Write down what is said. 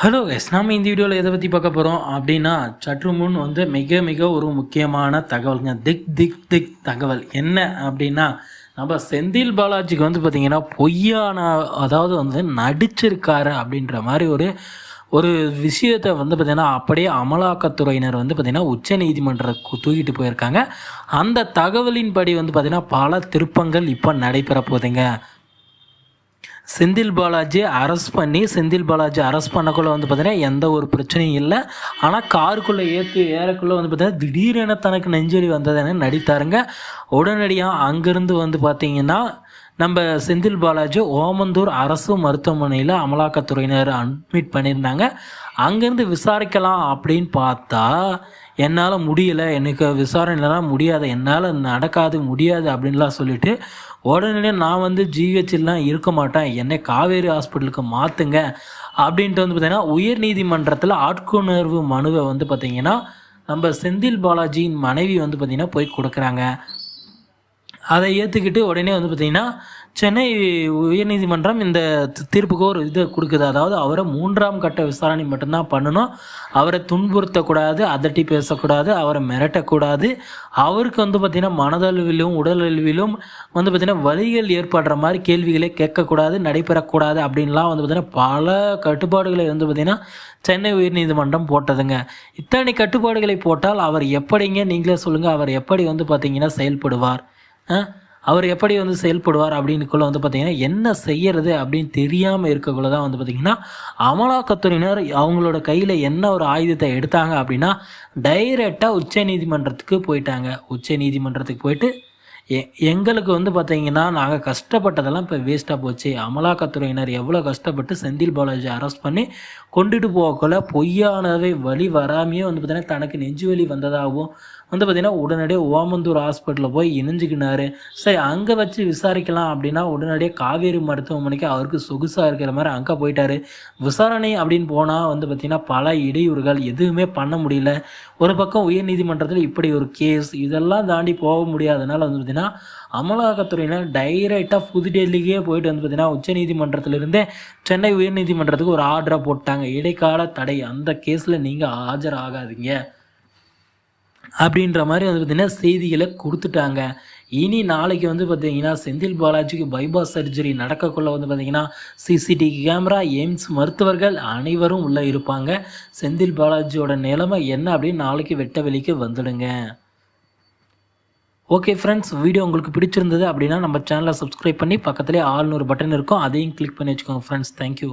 Hello yes நாம இந்த வீடியோவில் எதை பற்றி பார்க்க போகிறோம் அப்படின்னா சற்று முன் வந்து மிக மிக ஒரு முக்கியமான தகவலுங்க. திக் திக் திக் தகவல். என்ன அப்படின்னா நம்ம செந்தில் பாலாஜிக்கு வந்து பார்த்திங்கன்னா பொய்யான அதாவது வந்து நடிச்சிருக்காரு அப்படின்ற மாதிரி ஒரு ஒரு விஷயத்தை வந்து பார்த்திங்கன்னா அப்படியே அமலாக்கத்துறையினர் வந்து பார்த்திங்கன்னா உச்ச நீதிமன்றத்துக்கு தூக்கிட்டு போயிருக்காங்க. அந்த தகவலின்படி வந்து பார்த்திங்கன்னா பல திருப்பங்கள் இப்போ நடைபெற போகுதுங்க. செந்தில் பாலாஜி அரெஸ்ட் பண்ணி செந்தில் பாலாஜி அரெஸ்ட் பண்ணக்குள்ளே வந்து பார்த்தீங்கன்னா எந்த ஒரு பிரச்சனையும் இல்லை. ஆனால் காருக்குள்ளே ஏற்றி ஏறக்குள்ளே வந்து பார்த்தீங்கன்னா திடீரென தனக்கு நெஞ்சொலி வந்ததுன்னு நடித்தாருங்க. உடனடியாக அங்கேருந்து வந்து பார்த்தீங்கன்னா நம்ம செந்தில் பாலாஜி ஓமந்தூர் அரசு மருத்துவமனையில் அமலாக்கத்துறையினர் அட்மிட் பண்ணியிருந்தாங்க. அங்கேருந்து விசாரிக்கலாம் அப்படின்னு பார்த்தா என்னால் முடியலை எனக்கு விசாரணைலாம் முடியாது என்னால் நடக்காது முடியாது அப்படின்லாம் சொல்லிட்டு உடனே நான் வந்து ஜிஹெச்லாம் இருக்க மாட்டேன் என்னை காவேரி ஹாஸ்பிட்டலுக்கு மாற்றுங்க அப்படின்ட்டு வந்து பார்த்திங்கன்னா உயர் நீதிமன்றத்தில் ஆட்கொணர்வு மனுவை வந்து பார்த்திங்கன்னா நம்ம செந்தில் பாலாஜியின் மனைவி வந்து பார்த்திங்கன்னா போய் கொடுக்குறாங்க. அதை ஏற்றுக்கிட்டு உடனே வந்து பார்த்திங்கன்னா சென்னை உயர்நீதிமன்றம் இந்த தீர்ப்புக்கு ஒரு இது கொடுக்குது. அதாவது அவரை மூன்றாம் கட்ட விசாரணை மட்டும்தான் பண்ணணும். அவரை துன்புறுத்தக்கூடாது அதட்டி பேசக்கூடாது அவரை மிரட்டக்கூடாது. அவருக்கு வந்து பார்த்திங்கன்னா மனதளவிலும் உடலளவிலும் வந்து பார்த்திங்கன்னா வழிகள் ஏற்படுற மாதிரி கேள்விகளை கேட்கக்கூடாது நடைபெறக்கூடாது அப்படின்லாம் வந்து பார்த்திங்கன்னா பல கட்டுப்பாடுகளை வந்து பார்த்திங்கன்னா சென்னை உயர்நீதிமன்றம் போட்டதுங்க. இத்தனை கட்டுப்பாடுகளை போட்டால் அவர் எப்படிங்க நீங்களே சொல்லுங்கள் அவர் எப்படி வந்து பார்த்திங்கன்னா செயல்படுவார். அவர் எப்படி வந்து செயல்படுவார் அப்படின்னுக்குள்ள வந்து பார்த்திங்கன்னா என்ன செய்யறது அப்படின்னு தெரியாமல் இருக்கக்குள்ள தான் வந்து பார்த்திங்கன்னா அமலாக்கத்துறையினர் அவங்களோட கையில் என்ன ஒரு ஆயுதத்தை எடுத்தாங்க அப்படின்னா டைரெக்டாக உச்ச நீதிமன்றத்துக்கு போயிட்டாங்க. உச்ச நீதிமன்றத்துக்கு போயிட்டு எ எங்களுக்கு வந்து பார்த்தீங்கன்னா நாங்கள் கஷ்டப்பட்டதெல்லாம் இப்போ வேஸ்ட்டாக போச்சு. அமலாக்கத்துறையினர் எவ்வளோ கஷ்டப்பட்டு செந்தில் பாலாஜி அரெஸ்ட் பண்ணி கொண்டுட்டு போகக்குள்ள பொய்யானவை வழி வராமையே வந்து பார்த்திங்கன்னா தனக்கு நெஞ்சு வலி வந்ததாகவும் வந்து பார்த்திங்கன்னா உடனடியாக ஓமந்தூர் ஹாஸ்பிட்டலில் போய் இணைஞ்சிக்கினாரு. சரி அங்கே வச்சு விசாரிக்கலாம் அப்படின்னா உடனடியாக காவேரி மருத்துவமனைக்கு அவருக்கு சொகுசாக இருக்கிற மாதிரி அங்கே போயிட்டாரு. விசாரணை அப்படின்னு போனால் வந்து பார்த்திங்கன்னா பல இடையூறுகள் எதுவுமே பண்ண முடியல. ஒரு பக்கம் உயர்நீதிமன்றத்தில் இப்படி ஒரு கேஸ் இதெல்லாம் தாண்டி போக முடியாதனால வந்து பார்த்திங்கன்னா அமலாக்கத்துறையினர் டைரெக்டாக புதுடெல்லிக்கே போயிட்டு வந்து பார்த்திங்கன்னா உச்சநீதிமன்றத்திலிருந்தே சென்னை உயர்நீதிமன்றத்துக்கு ஒரு ஆர்டரை போட்டாங்க. இடைக்கால தடை. அந்த கேஸில் நீங்கள் ஆஜராகாதீங்க. அப்படின்ற மாதிரி வந்து பார்த்திங்கன்னா செய்திகளை கொடுத்துட்டாங்க. இனி நாளைக்கு வந்து பார்த்திங்கன்னா செந்தில் பாலாஜிக்கு பைபாஸ் சர்ஜரி நடக்கக்குள்ள வந்து பார்த்திங்கன்னா சிசிடிவி கேமரா எய்ம்ஸ் மருத்துவர்கள் அனைவரும் உள்ளே இருப்பாங்க. செந்தில் பாலாஜியோட நிலைமை என்ன அப்படின்னு நாளைக்கு வெட்ட வெளிக்கு வந்துடுங்க. ஓகே ஃப்ரெண்ட்ஸ் வீடியோ உங்களுக்கு பிடிச்சிருந்தது அப்படின்னா நம்ம சேனலை சப்ஸ்கிரைப் பண்ணி பக்கத்துலேயே ஆள்நூறு பட்டன் இருக்கும். அதையும் கிளிக் பண்ணி வச்சுக்கோங்க ஃப்ரெண்ட்ஸ் தேங்க்யூ